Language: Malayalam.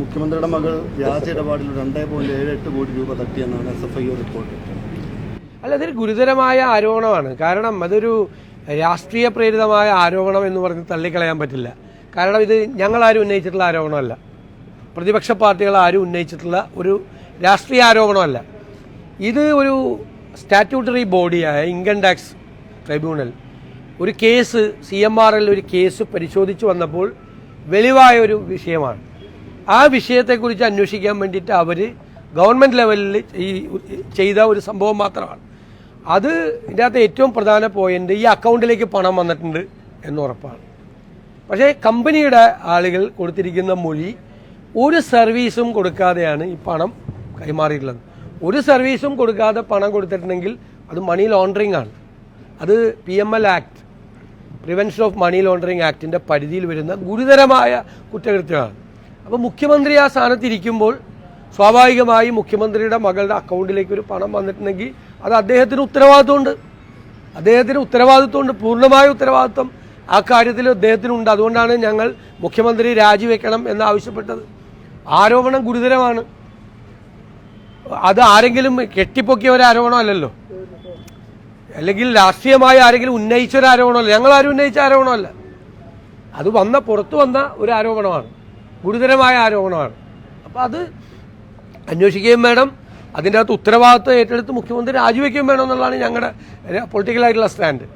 മുഖ്യമന്ത്രിയുടെ മകൾ വ്യാജ ഇടപാടിൽ രണ്ടേ പോയിന്റ് ഏഴ് എട്ട് കോടി രൂപ തട്ടിയെന്നാണ് എസ് എഫ് ഐ റിപ്പോർട്ട് അല്ല അതൊരു ഗുരുതരമായ ആരോപണമാണ്. കാരണം അതൊരു രാഷ്ട്രീയ പ്രേരിതമായ ആരോപണം എന്ന് പറഞ്ഞ് തള്ളിക്കളയാൻ പറ്റില്ല. കാരണം ഇത് ഞങ്ങളാരും ഉന്നയിച്ചിട്ടുള്ള ആരോപണമല്ല. പ്രതിപക്ഷ പാർട്ടികൾ ആരും ഉന്നയിച്ചിട്ടുള്ള ഒരു രാഷ്ട്രീയ ആരോപണമല്ല. ഇത് ഒരു സ്റ്റാറ്റ്യൂട്ടറി ബോഡിയായ ഇൻകം ടാക്സ് ട്രൈബ്യൂണൽ ഒരു case C M R L ഒരു കേസ് പരിശോധിച്ചു വന്നപ്പോൾ വെളിവായ ഒരു വിഷയമാണ്. ആ വിഷയത്തെക്കുറിച്ച് അന്വേഷിക്കാൻ വേണ്ടിയിട്ട് അവർ ഗവൺമെന്റ് ലെവലിൽ ഈ ചെയ്ത ഒരു സംഭവം മാത്രമാണ്. അത് ഇതിന്റെ അകത്ത് ഏറ്റവും പ്രധാന പോയിന്റ് ഈ അക്കൗണ്ടിലേക്ക് പണം വന്നിട്ടുണ്ട് എന്ന് ഉറപ്പാണ്. പക്ഷേ കമ്പനിയുടെ ആളുകൾ കൊടുത്തിരിക്കുന്ന മൊഴി ഒരു സർവീസും കൊടുക്കാതെയാണ് ഈ പണം കൈമാറിയിട്ടുള്ളത്. ഒരു സർവീസും കൊടുക്കാതെ പണം കൊടുത്തിട്ടുണ്ടെങ്കിൽ അത് മണി ലോണ്ടറിംഗ് ആണ്. അത് P M L act prevention of money laundering ആക്ടിന്റെ പരിധിയിൽ വരുന്ന ഗുരുതരമായ കുറ്റകൃത്യമാണ്. അപ്പോൾ മുഖ്യമന്ത്രി ആ സ്ഥാനത്തിരിക്കുമ്പോൾ സ്വാഭാവികമായി മുഖ്യമന്ത്രിയുടെ മകളുടെ അക്കൗണ്ടിലേക്ക് ഒരു പണം വന്നിട്ടുണ്ടെങ്കിൽ അത് അദ്ദേഹത്തിന് ഉത്തരവാദിത്വമുണ്ട്. അദ്ദേഹത്തിന് ഉത്തരവാദിത്വമുണ്ട് പൂർണമായ ഉത്തരവാദിത്വം ആ കാര്യത്തിൽ അദ്ദേഹത്തിനുണ്ട്. അതുകൊണ്ടാണ് ഞങ്ങൾ മുഖ്യമന്ത്രി രാജിവെക്കണം എന്നാവശ്യപ്പെട്ടത് ആരോപണം ഗുരുതരമാണ്. അത് ആരെങ്കിലും കെട്ടിപ്പൊക്കിയ ഒരു ആരോപണമല്ലല്ലോ അല്ലെങ്കിൽ രാഷ്ട്രീയമായി ആരെങ്കിലും ഉന്നയിച്ച ഒരു ആരോപണമല്ല ഞങ്ങൾ ആരും ഉന്നയിച്ച ആരോപണമല്ല. അത് വന്ന പുറത്തു വന്ന ഒരു ആരോപണമാണ്. ഗുരുതരമായ ആരോപണമാണ്. അപ്പോൾ അത് അന്വേഷിക്കുകയും വേണം. അതിന്റെ അകത്ത് ഉത്തരവാദിത്വം ഏറ്റെടുത്ത് മുഖ്യമന്ത്രി രാജിവെക്കുകയും വേണം എന്നുള്ളതാണ് ഞങ്ങളുടെ പൊളിറ്റിക്കലായിട്ടുള്ള സ്റ്റാൻഡ്